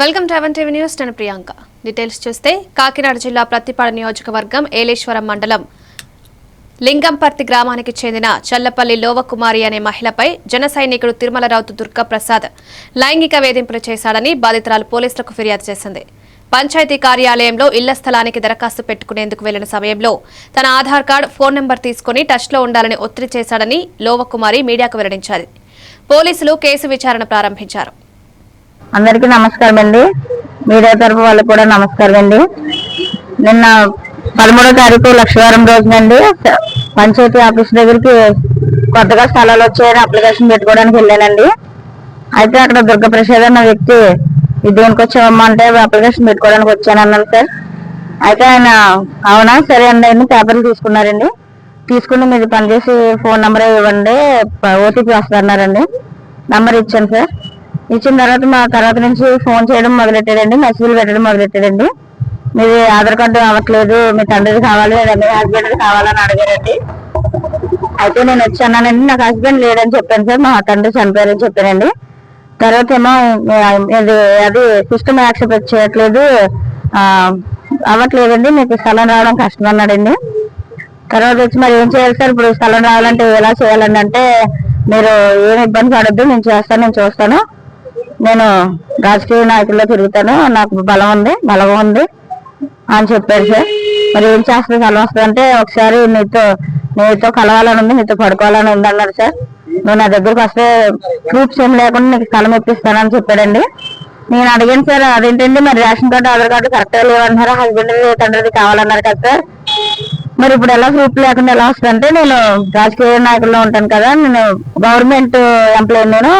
Welcome to TV news. నేను Priyanka. Details చూస్తే కాకినాడ జిల్లా ప్రత్తిపాడు నియోజకవర్గం ఏలేశ్వరం మండలం లింగంపర్తి గ్రామానికి చెందిన చల్లపల్లి లోవకుమారి అనే మహిళపై జన సైనికుడు తిరుమలరావు దుర్గాప్రసాద్ లైంగిక వేధింపులు చేశాడని బాధితురాలు పోలీసులకు ఫిర్యాదు చేసింది. పంచాయతీ కార్యాలయంలో ఇళ్ళ స్థలానికి దరఖాస్తు పెట్టుకునేందుకు వెళ్ళిన సమయంలో తన ఆధార్ కార్డు ఫోన్ నెంబర్ తీసుకుని టచ్లో ఉండాలని ఒత్తిడి చేశాడని లోవకుమారి మీడియాకు వెల్లడించారు. పోలీసులు కేసు విచారణ ప్రారంభించారు. అందరికీ నమస్కారం అండి. మీడియా తరఫు వాళ్ళకి కూడా నమస్కారం అండి. నిన్న పదమూడో తారీఖు లక్షవారం రోజునండి. పంచాయతీ ఆఫీస్ దగ్గరికి కొత్తగా స్థలాలు వచ్చాయని అప్లికేషన్ పెట్టుకోవడానికి వెళ్ళానండి. అయితే అక్కడ దుర్గ ప్రసాద్ అన్న వ్యక్తి "ఇది దేనికి వచ్చావమ్మా అంటే అప్లికేషన్ పెట్టుకోవడానికి వచ్చానన్నాను సార్. అయితే ఆయన అవునా? సరే అండి అని పేపర్లు తీసుకున్నారండి. తీసుకుని మీరు పనిచేసి ఫోన్ నెంబర్ ఇవ్వండి. ఓటీపీ వస్తారన్నారండి నంబర్ ఇచ్చాను సార్. ఇచ్చిన తర్వాత మా తర్వాత నుంచి ఫోన్ చేయడం మొదలెట్టాడండి మెసేజ్లు పెట్టడం మొదలెట్టాడండి. మీది ఆధార్ కార్డు అవ్వట్లేదు మీ తండ్రిది కావాలి లేదా మీ హస్బెండ్ కావాలని అడిగారండి. అయితే నేను వచ్చి అన్నానండి నాకు హస్బెండ్ లేడని చెప్పాను సార్ మా తండ్రి చనిపోయారని చెప్పానండి. తర్వాత ఏమో ఇది అది సిస్టమ్ యాక్సెప్ట్ చేయట్లేదు అవ్వట్లేదండి మీకు స్థలం రావడం కష్టం అన్నాడండి. తర్వాత వచ్చి మరి ఏం చేయాలి సార్? ఇప్పుడు స్థలం రావాలంటే ఎలా చేయాలండి అంటే మీరు ఏమి ఇబ్బంది పడద్దు నేను చేస్తాను నేను చూస్తాను. నేను రాజకీయ నాయకుల్లో తిరుగుతాను. నాకు బలం ఉంది బలం ఉంది అని చెప్పారు సార్ మరి ఏం చేస్తుంది స్థలం వస్తుంది అంటే ఒకసారి నీతో నీతో కలవాలని ఉంది నీతో పడుకోవాలని ఉంది అన్నారు సార్. నువ్వు నా దగ్గరకు వస్తే ప్రూఫ్స్ ఏం లేకుండా నీకు స్థలం ఇప్పిస్తానని చెప్పాడండి. నేను అడిగాను సార్ అదేంటండి? మరి రేషన్ కార్డు ఆధార్ కార్డు కరెక్ట్గా లేవన్నారు హస్బెండ్ తండ్రిది కావాలన్నారు కదా సార్. మరి ఇప్పుడు ఎలా ప్రూఫ్ లేకుండా ఎలా వస్తుందంటే నేను రాజకీయ నాయకుల్లో ఉంటాను కదా. నేను గవర్నమెంట్ ఎంప్లాయీ నేను